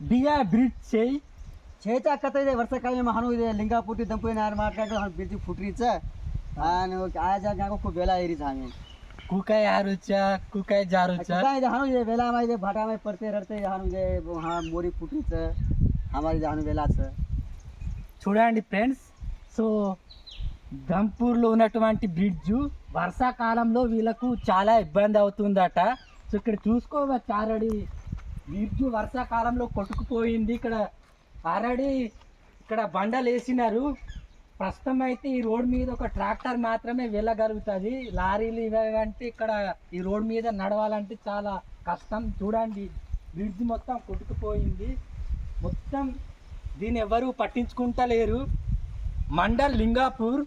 డియా bridge చేయి చేత ಕಥೆ ವರ್ಷಕ್ಕಾಗಿ ಮಹಾನುಭಾವ ಲಿಂಗಾಪುರ್ತಿ ದಂಪತಿ ಯಾರು ಮಾತಾಡೋ ಅವ್ನು ಫುಟ್ರಿ ಫುಟ್ರಿಚ ನಾನು ಆ ಜಾಗ ಬೇಲ ಏರಿಸ ಆಮಿ ಕುಕಾಯ್ ಹಾರುಚ ಕುಕಾಯ್ ಇದೆ ಹಾನು ಇದೆ ಬೇಲ ಆಮ ಇದೆ ಭಾಟ ಆಮ ಪರ್ತೆ ರಡ್ತೆ ಹಾನು ಇದೆ ಹಾ ಮೋರಿ ಫುಟ್ರಿಚ ಆಮಾರಿ ಇದೆ ಹಾನು ಬೇಲಾಚ చూడండి ఫ్రెండ్స్ సో దంపూర్లో ఉన్నటువంటి బ్రిడ్జు వర్షాకాలంలో వీళ్ళకు చాలా ఇబ్బంది అవుతుందట సో ఇక్కడ చూసుకోవచ్చు ఆల్రెడీ బ్రిడ్జ్ వర్షాకాలంలో కొట్టుకుపోయింది. ఇక్కడ ఆల్రెడీ ఇక్కడ బండలు వేసినారు ప్రస్తుతం అయితే ఈ రోడ్ మీద ఒక ట్రాక్టర్ మాత్రమే వెళ్ళగలుగుతుంది. లారీలు ఇవంటే ఇక్కడ ఈ రోడ్ మీద నడవాలంటే చాలా కష్టం. చూడండి బ్రిడ్జ్ మొత్తం కొట్టుకుపోయింది. మొత్తం దీన్ని ఎవరు పట్టించుకుంటలేరు. మండల్ లింగాపూర్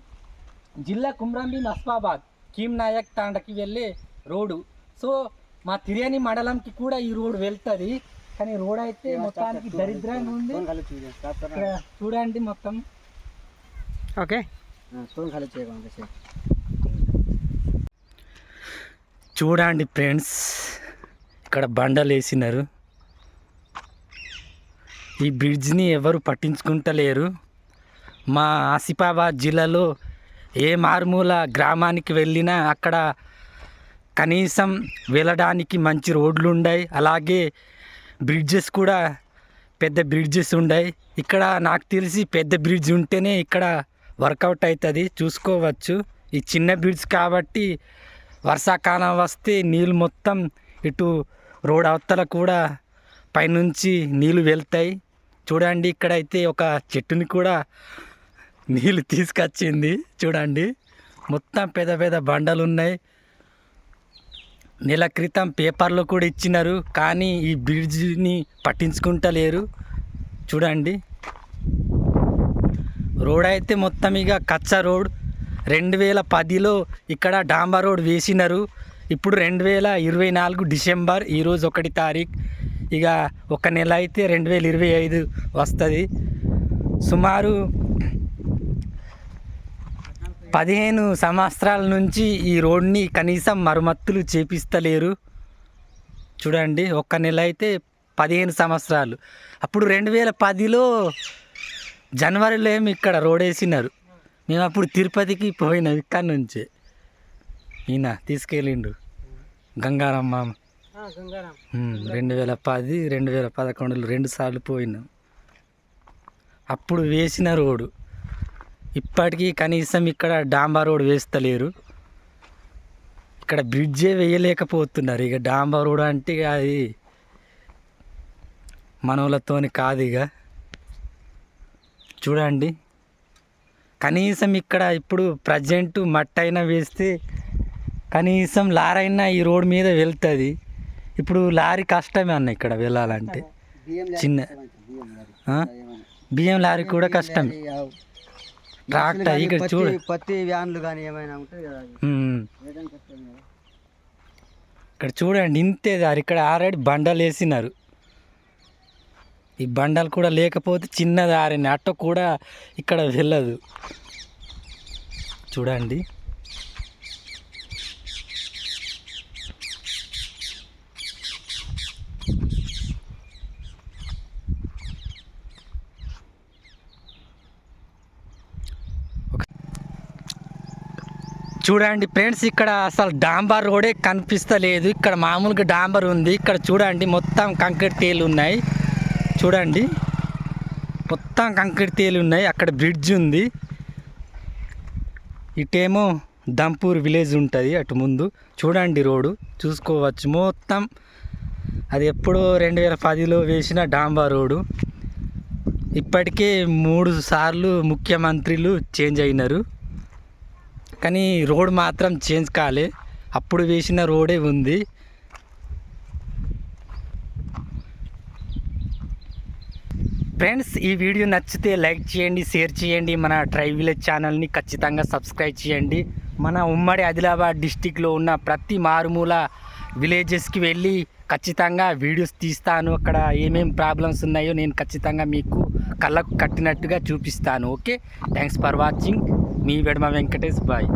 జిల్లా కుమ్రంబి నస్బాబాద్ కీమ్ నాయక్ తాండకి వెళ్ళే రోడ్డు. సో మా తిరియాని మండలంకి కూడా ఈ రోడ్ వెళ్తుంది. కానీ రోడ్ అయితే మొత్తానికి దరిద్రంగా ఉంది. చూడండి మొత్తం. ఓకే. చూడండి ఫ్రెండ్స్ ఇక్కడ బండలు వేసినారు ఈ బ్రిడ్జ్ని ఎవరు పట్టించుకుంటలేరు. మా ఆసిఫాబాద్ జిల్లాలో ఏ మారుమూల గ్రామానికి వెళ్ళినా అక్కడ కనీసం వెళ్ళడానికి మంచి రోడ్లు ఉన్నాయి అలాగే బ్రిడ్జెస్ కూడా పెద్ద బ్రిడ్జెస్ ఉన్నాయి ఇక్కడ నాకు తెలిసి పెద్ద బ్రిడ్జ్ ఉంటేనే ఇక్కడ వర్కౌట్ అవుతుంది చూసుకోవచ్చు. ఈ చిన్న బ్రిడ్జ్ కాబట్టి వర్షాకాలం వస్తే నీళ్ళు మొత్తం ఇటు రోడ్ అవతల కూడా పైనుంచి నీళ్ళు వెళ్తాయి. చూడండి ఇక్కడైతే ఒక చెట్టుని కూడా నీళ్ళు తీసుకొచ్చింది. చూడండి మొత్తం పెద్ద పెద్ద బండలు ఉన్నాయి నెల క్రితం పేపర్లో కూడా ఇచ్చినారు కానీ ఈ బ్రిడ్జిని పట్టించుకుంటలేరు. చూడండి. రోడ్ అయితే మొత్తం ఇక కచ్చా రోడ్. రెండు వేల పదిలో ఇక్కడ డాంబర్ రోడ్ వేసినారు. ఇప్పుడు రెండు వేల ఇరవై నాలుగు డిసెంబర్ ఈరోజు ఒకటి తారీఖు. ఇక ఒక నెల అయితే రెండు వేల ఇరవై ఐదు వస్తుంది. సుమారు పదిహేను సంవత్సరాల నుంచి ఈ రోడ్ని కనీసం మరమ్మత్తులు చేపిస్తలేరు. చూడండి ఒక్క నెల అయితే పదిహేను సంవత్సరాలు. అప్పుడు రెండు వేల పదిలో జనవరిలో ఏమి ఇక్కడ రోడ్ వేసినారు మేము అప్పుడు తిరుపతికి పోయినాం ఇక్కడ నుంచే. ఈయన తీసుకెళ్ళిండు. గంగారాం మామ. రెండు వేల పది రెండు వేల పదకొండులో రెండు సార్లు పోయినాం. అప్పుడు వేసిన రోడ్డు. ఇప్పటికీ కనీసం ఇక్కడ డాంబా రోడ్ వేస్తలేరు. ఇక్కడ బ్రిడ్జే వేయలేకపోతున్నారు. ఇక డాంబా రోడ్ అంటే అది మనవులతోని కాదు ఇక. చూడండి. కనీసం ఇక్కడ ఇప్పుడు ప్రజెంట్ మట్టైనా వేస్తే కనీసం లారైనా ఈ రోడ్ మీద వెళ్తుంది. ఇప్పుడు లారీ కష్టమే అన్న ఇక్కడ వెళ్ళాలంటే. చిన్న బియ్యం లారీ. కూడా కష్టం ట్రాక్టర్ ఇక్కడ చూడు. పత్తి వ్యాన్లు కానీ ఏమైనా ఉంటే కదా అవి. ఉమ్. వేయడం కష్టం కదా. ఇక్కడ చూడండి ఇంతే దారి. ఇక్కడ ఆల్రెడీ బండలు వేసినారు. ఈ బండలు కూడా లేకపోతే చిన్న దారిని అట్ట కూడా ఇక్కడ వెళ్ళదు. చూడండి. చూడండి ఫ్రెండ్స్ ఇక్కడ అసలు డాంబర్ రోడే కనిపిస్తలేదు. ఇక్కడ మామూలుగా డాంబర్ ఉంది. ఇక్కడ చూడండి మొత్తం కంక్రీట్ తేలు ఉన్నాయి. చూడండి మొత్తం కంక్రీట్ తేలు ఉన్నాయి. అక్కడ బ్రిడ్జ్ ఉంది. ఇటేమో దంపూర్ విలేజ్ ఉంటుంది అటు ముందు. చూడండి రోడ్డు చూసుకోవచ్చు. మొత్తం అది ఎప్పుడో రెండు వేల పదిలో వేసిన డాంబా రోడ్డు. ఇప్పటికే మూడు సార్లు ముఖ్యమంత్రులు చేంజ్ అయినారు. కానీ రోడ్ మాత్రం చేంజ్ కాలే. అప్పుడు వేసిన రోడే ఉంది. ఫ్రెండ్స్ ఈ వీడియో నచ్చితే లైక్ చేయండి షేర్ చేయండి. మన ట్రై విలేజ్ ఛానల్ని ఖచ్చితంగా సబ్స్క్రైబ్ చేయండి. మన ఉమ్మడి ఆదిలాబాద్ డిస్టిక్లో ఉన్న ప్రతి మారుమూల విలేజెస్కి వెళ్ళి ఖచ్చితంగా వీడియోస్ తీస్తాను. అక్కడ ఏమేం ప్రాబ్లమ్స్ ఉన్నాయో నేను ఖచ్చితంగా మీకు కళ్ళకు కట్టినట్టుగా చూపిస్తాను. Okay? Thanks for watching. Me వెడమ Venkatesh bye.